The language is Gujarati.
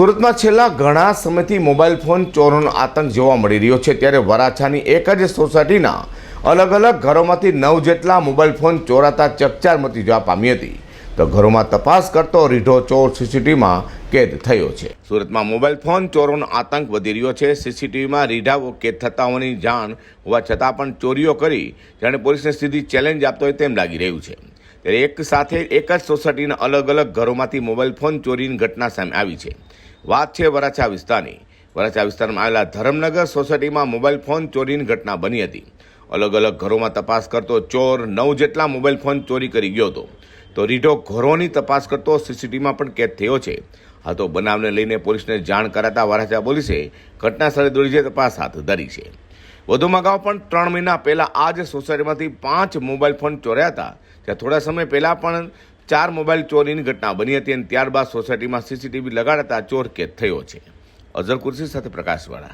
સુરતમાં છેલ્લા ઘણા સમયથી મોબાઈલ ફોન ચોરોનો આતંક જોવા મળી રહ્યો છે. ત્યારે વરાછાની એક જ સોસાયટીના અલગ અલગ ઘરોમાંથી નવ જેટલા મોબાઈલ ફોન ચોરાતા ચકચાર મચી જવા પામી હતી. તો ઘરોમાં તપાસ કરતો રીઢો ચોર સીસીટીવીમાં કેદ થયો છે. સુરતમાં મોબાઈલ ફોન ચોરોનો આતંક વધી રહ્યો છે. સીસીટીવીમાં રીઢાઓ કેદ થતા હોવાની જાણ હોવા છતાં પણ ચોરીઓ કરી જાણે પોલીસને સીધી ચેલેન્જ આપતો હોય તેમ લાગી રહ્યું છે. ત્યારે એક સાથે એક જ સોસાયટીના અલગ અલગ ઘરોમાંથી મોબાઈલ ફોન ચોરીની ઘટના સામે આવી છે. વાત છે વરાછા વિસ્તારની. વરાછા વિસ્તારમાં આવેલા ધરમનગર સોસાયટીમાં મોબાઈલ ફોન ચોરીની ઘટના બની હતી. અલગ અલગ ઘરોમાં તપાસ કરતો ચોર નવ જેટલા મોબાઈલ ફોન ચોરી કરી ગયો હતો. તો રીઢો ઘરોની તપાસ કરતો સીસીટીવીમાં પણ કેદ થયો છે. આ તો બનાવને લઈને પોલીસને જાણ કરાતા વરાછા પોલીસે ઘટના સ્થળે દોડી જઈ તપાસ હાથ ધરી છે. વધુમાં અગાઉ પણ ત્રણ મહિના પહેલાં આ જ સોસાયટીમાંથી પાંચ મોબાઈલ ફોન ચોર્યા હતા. ત્યાં થોડા સમય પહેલાં પણ ચાર મોબાઈલ ચોરીની ઘટના બની હતી અને ત્યારબાદ સોસાયટીમાં સીસીટીવી લગાડતા ચોર કેદ થયો છે. અઝર કુર્સી સાથે પ્રકાશવાળા.